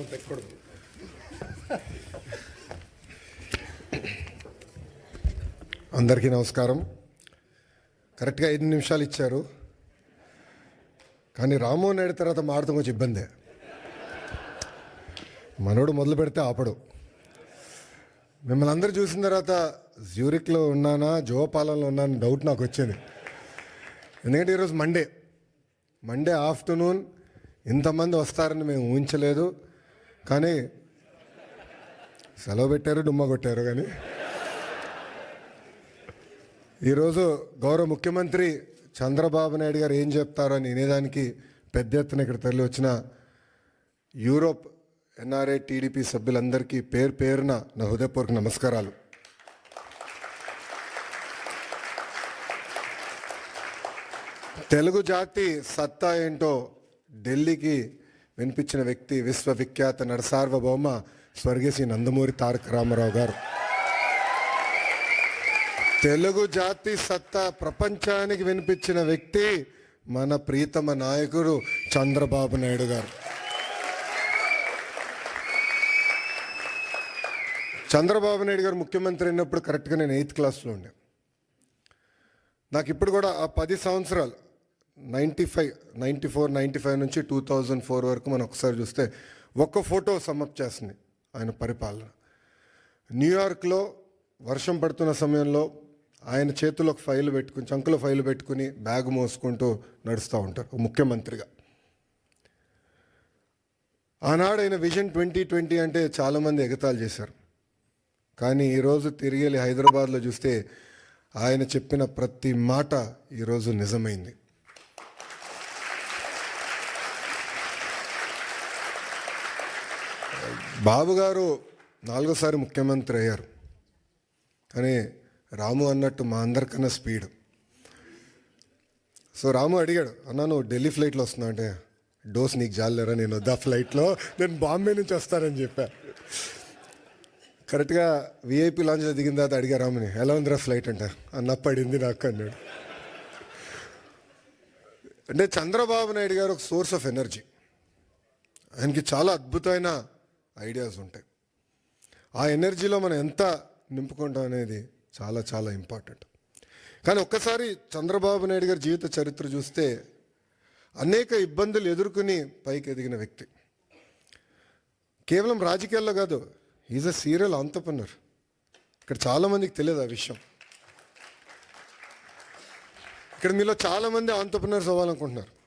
మనం తెక్కకూడదు అందరికీ నమస్కారం. కరెక్ట్గా ఐదు నిమిషాలు ఇచ్చారు? కానీ రామ్మోహన్ నాయుడు తర్వాత మారడం కొంచెం ఇబ్బందే. మనోడు మొదలు పెడితే ఆపడు. మిమ్మల్ని అందరూ చూసిన తర్వాత జ్యూరిక్లో ఉన్నానా జోపాలంలో ఉన్నానా డౌట్ నాకు వచ్చింది. ఎందుకంటే ఈరోజు మండే మండే ఆఫ్టర్నూన్ ఇంతమంది వస్తారని మేము ఊహించలేదు. కానీ సెలవు పెట్టారు డుమ్మ కొట్టారు కానీ. ఈరోజు గౌరవ ముఖ్యమంత్రి చంద్రబాబు నాయుడు గారు ఏం చెప్తారో అని వినేదానికి పెద్ద ఎత్తున ఇక్కడ తరలి వచ్చిన యూరోప్ ఎన్ఆర్ఐ టీడీపీ సభ్యులందరికీ పేరు పేరున నా హృదయపూర్వక నమస్కారాలు. తెలుగు జాతి సత్తా ఏంటో ఢిల్లీకి వినిపించిన వ్యక్తి విశ్వవిఖ్యాత నరసార్వభౌమ స్వర్గీయ శ్రీ నందమూరి తారక రామారావు గారు. తెలుగు జాతి సత్తా ప్రపంచానికి వినిపించిన వ్యక్తి మన ప్రీతమ నాయకుడు చంద్రబాబు నాయుడు గారు. చంద్రబాబు నాయుడు గారు ముఖ్యమంత్రి అయినప్పుడు కరెక్ట్గా నేను ఎయిత్ క్లాస్లో ఉండే. నాకు ఇప్పుడు కూడా ఆ పది సంవత్సరాలు ninety five ninety four ninety five నుంచి టూ థౌజండ్ ఫోర్ వరకు మనం ఒకసారి చూస్తే ఒక్క ఫోటో సమప్ చేస్తుంది ఆయన పరిపాలన. న్యూయార్క్లో వర్షం పడుతున్న సమయంలో ఆయన చేతిలో ఒక ఫైల్ పెట్టుకుని చంకులో ఫైల్ పెట్టుకుని బ్యాగ్ మోసుకుంటూ నడుస్తూ ఉంటారు ముఖ్యమంత్రిగా. ఆనాడు ఆయన విజన్ ట్వంటీ ట్వంటీ అంటే చాలామంది ఎగతాలు చేశారు. కానీ ఈరోజు తిరిగి హైదరాబాద్లో చూస్తే ఆయన చెప్పిన ప్రతి మాట ఈరోజు నిజమైంది. బాబు గారు నాలుగోసారి ముఖ్యమంత్రి అయ్యారు. కానీ రాము అన్నట్టు మా అందరికన్నా స్పీడ్. సో రాము అడిగాడు అన్న నువ్వు ఢిల్లీ ఫ్లైట్లో వస్తున్నా అంటే డోస్ నీకు జాలేరా నేను వద్దా ఫ్లైట్లో? నేను బాంబే నుంచి వస్తానని చెప్పా. కరెక్ట్గా విఐపి లాంజ్లో దిగిన తర్వాత అడిగా రాముని ఎలా ఉందిరా ఫ్లైట్ అంట? అన్న పడింది నాకు అన్నాడు. అంటే చంద్రబాబు నాయుడు గారు ఒక సోర్స్ ఆఫ్ ఎనర్జీ. ఆయనకి చాలా అద్భుతమైన ఐడియాస్ ఉంటాయి. ఆ ఎనర్జీలో మనం ఎంత నింపుకుంటాం అనేది చాలా చాలా ఇంపార్టెంట్. కానీ ఒక్కసారి చంద్రబాబు నాయుడు గారి జీవిత చరిత్ర చూస్తే అనేక ఇబ్బందులు ఎదుర్కొని పైకి ఎదిగిన వ్యక్తి. కేవలం రాజకీయాల్లో కాదు ఈజ్ అ సీరియల్ ఆంటర్ప్రినర్ ఇక్కడ చాలామందికి తెలియదు ఆ విషయం. ఇక్కడ మీలో చాలామంది ఆంటర్ప్రినర్స్ అవ్వాలనుకుంటున్నారు.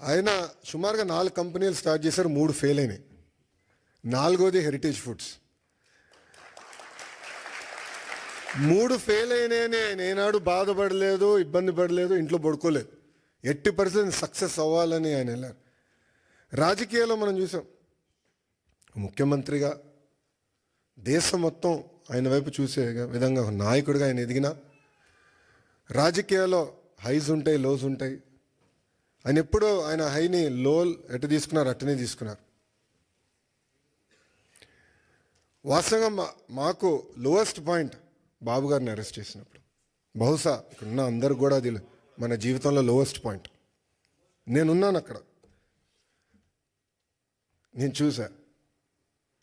ఆయన సుమారుగా నాలుగు కంపెనీలు స్టార్ట్ చేశారు మూడు ఫెయిల్ అయినాయి. నాలుగోది హెరిటేజ్ ఫుడ్స్ మూడు ఫెయిల్ అయినాయని ఆయన ఏనాడు బాధపడలేదు ఇబ్బంది పడలేదు ఇంట్లో పడుకోలేదు. ఎట్టి పరిస్థితి సక్సెస్ అవ్వాలని ఆయన వెళ్ళారు. రాజకీయాల్లో మనం చూసాం ముఖ్యమంత్రిగా దేశం మొత్తం ఆయన వైపు చూసే విధంగా నాయకుడిగా ఆయన ఎదిగిన రాజకీయాల్లో హైస్ ఉంటాయి లోస్ ఉంటాయి. ఆయన ఎప్పుడో ఆయన హైని లో ఎటు తీసుకున్నారు అట్టనే తీసుకున్నారు. వాస్తవంగా మా మాకు లోవెస్ట్ పాయింట్ బాబు గారిని అరెస్ట్ చేసినప్పుడు. బహుశా ఇక్కడున్న అందరు కూడా అది మన జీవితంలో లోవెస్ట్ పాయింట్ నేనున్నాను అక్కడ. నేను చూసా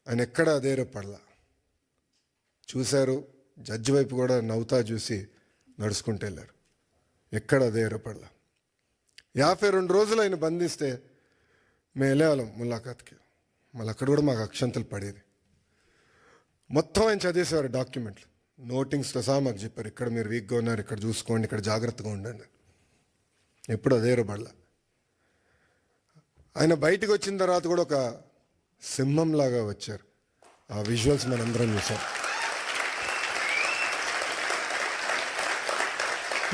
ఆయన ఎక్కడ అదే రేపడలా చూశారు జడ్జి వైపు కూడా నవ్వుతా చూసి నడుచుకుంటూ వెళ్ళారు. ఎక్కడ అదే రేపడలా యాభై రెండు రోజులు ఆయన బంధిస్తే మేము వెళ్ళేవాళ్ళం ములాఖాత్కి. మళ్ళీ అక్కడ కూడా మాకు అక్షంతలు పడేది. మొత్తం ఆయన చదివేసేవారు డాక్యుమెంట్లు. నోటింగ్స్తో సహా మాకు చెప్పారు ఇక్కడ మీరు వీక్గా ఉన్నారు ఇక్కడ చూసుకోండి ఇక్కడ జాగ్రత్తగా ఉండండి. ఎప్పుడు అదే అధైర్యపడలా ఆయన బయటికి వచ్చిన తర్వాత కూడా ఒక సింహంలాగా వచ్చారు. ఆ విజువల్స్ మనందరం చూసాం.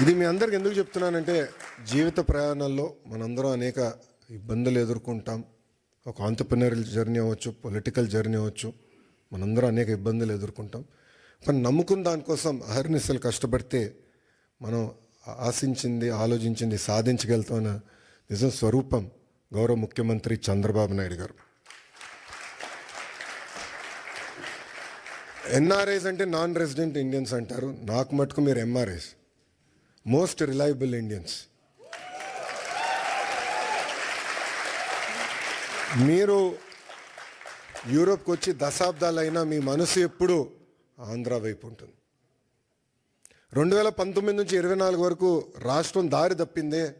ఇది మీ అందరికి ఎందుకు చెప్తున్నానంటే జీవిత ప్రయాణాల్లో మనందరం అనేక ఇబ్బందులు ఎదుర్కొంటాం. ఒక ఆంటర్ప్రినరల్ జర్నీ అవ్వచ్చు పొలిటికల్ జర్నీ అవ్వచ్చు మనందరం అనేక ఇబ్బందులు ఎదుర్కొంటాం. కానీ నమ్ముకున్న దానికోసం అహర్నిశలు కష్టపడితే మనం ఆశించింది ఆలోచించింది సాధించగలుగుతామన్న నిజం స్వరూపం గౌరవ ముఖ్యమంత్రి చంద్రబాబు నాయుడు గారు. ఎన్ఆర్ఐస్ అంటే నాన్ రెసిడెంట్ ఇండియన్స్ అంటారు. నాకు మటుకు మీరు ఎంఆర్ఐస్ మోస్ట్ రిలయబుల్ ఇండియన్స్. మీరు యూరోప్కి వచ్చి దశాబ్దాలైనా మీ మనసు ఎప్పుడు ఆంధ్ర వైపు ఉంటుంది. రెండు వేల పంతొమ్మిది నుంచి ఇరవై నాలుగు వరకు రాష్ట్రం దారి తప్పిందే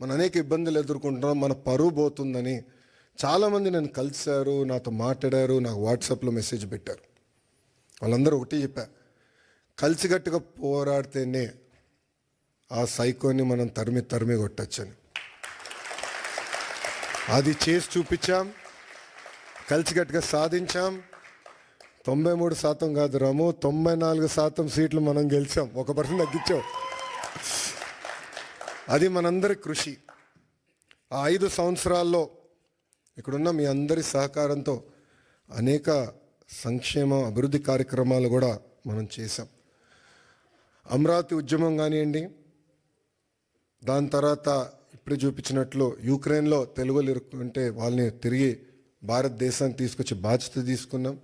మన అనేక ఇబ్బందులు ఎదుర్కొంటున్నాం మన పరువు పోతుందని చాలామంది నన్ను కలిశారు నాతో మాట్లాడారు నాకు వాట్సాప్లో మెసేజ్ పెట్టారు. వాళ్ళందరూ ఒకటి చెప్పా కలిసికట్టుగా పోరాడితేనే ఆ సైకోని మనం తరిమి తరిమి కొట్టచ్చని. అది చేసి చూపించాం. కలిసికట్టుగా సాధించాం. తొంభై మూడు శాతం కాదు రాము తొంభై నాలుగు శాతం సీట్లు మనం గెలిచాం. ఒక పర్సెంట్ తగ్గించాం. అది మనందరి కృషి. ఆ ఐదు సంవత్సరాల్లో ఇక్కడున్న మీ అందరి సహకారంతో అనేక సంక్షేమ అభివృద్ధి కార్యక్రమాలు కూడా మనం చేసాం అమరావతి ఉద్యమం కానివ్వండి దాని తర్వాత ఇప్పుడు చూపించినట్లు యూక్రెయిన్లో తెలుగులు ఇరుక్కుంటే వాళ్ళని తిరిగి భారతదేశానికి తీసుకొచ్చి బాధ్యత తీసుకున్నాం.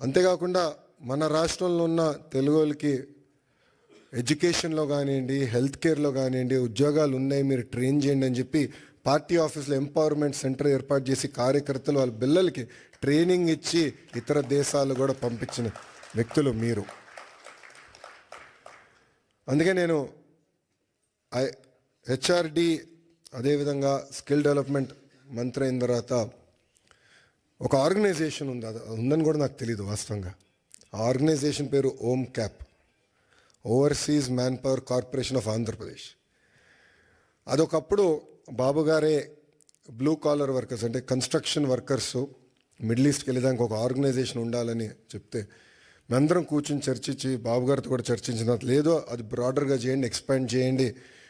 అంతేకాకుండా మన రాష్ట్రంలో ఉన్న తెలుగులకి ఎడ్యుకేషన్లో కానివ్వండి హెల్త్ కేర్లో కానివ్వండి ఉద్యోగాలు ఉన్నాయి మీరు ట్రైన్ చేయండి అని చెప్పి పార్టీ ఆఫీస్లో ఎంపవర్మెంట్ సెంటర్ ఏర్పాటు చేసి కార్యకర్తలు వాళ్ళ పిల్లలకి ట్రైనింగ్ ఇచ్చి ఇతర దేశాలు కూడా పంపించిన వ్యక్తులు మీరు. అందుకే నేను ఐ హెచ్ఆర్డి అదేవిధంగా స్కిల్ డెవలప్మెంట్ మంత్రి అయిన తర్వాత ఒక ఆర్గనైజేషన్ ఉంది. అది ఉందని కూడా నాకు తెలియదు వాస్తవంగా. ఆ ఆర్గనైజేషన్ పేరు OMCAP. Overseas manpower corporation of Andhra Pradesh అదొకప్పుడు Babu గారే బ్లూ కాలర్ వర్కర్స్ అంటే కన్స్ట్రక్షన్ వర్కర్స్ మిడిల్ ఈస్ట్కి వెళ్ళేదానికి ఒక ఆర్గనైజేషన్ ఉండాలని చెప్తే మేమందరం కూర్చుని చర్చించి బాబు గారితో కూడా చర్చించిన లేదో అది బ్రాడర్గా చేయండి ఎక్స్పాండ్ చేయండి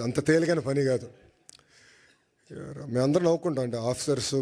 అంత తేలికైన పని కాదు. మేమందరం నవ్వుకుంటాం అంటే ఆఫీసర్స్